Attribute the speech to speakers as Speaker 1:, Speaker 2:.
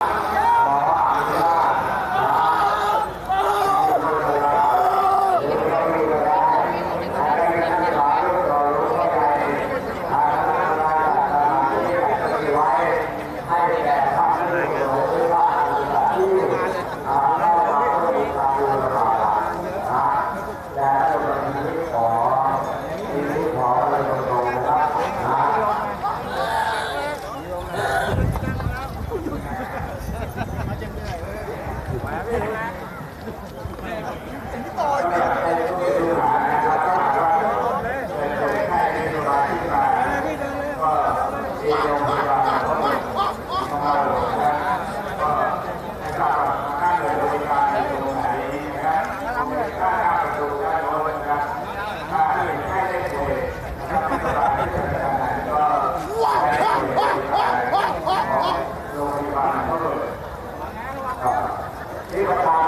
Speaker 1: ที่ป Thank you. the power.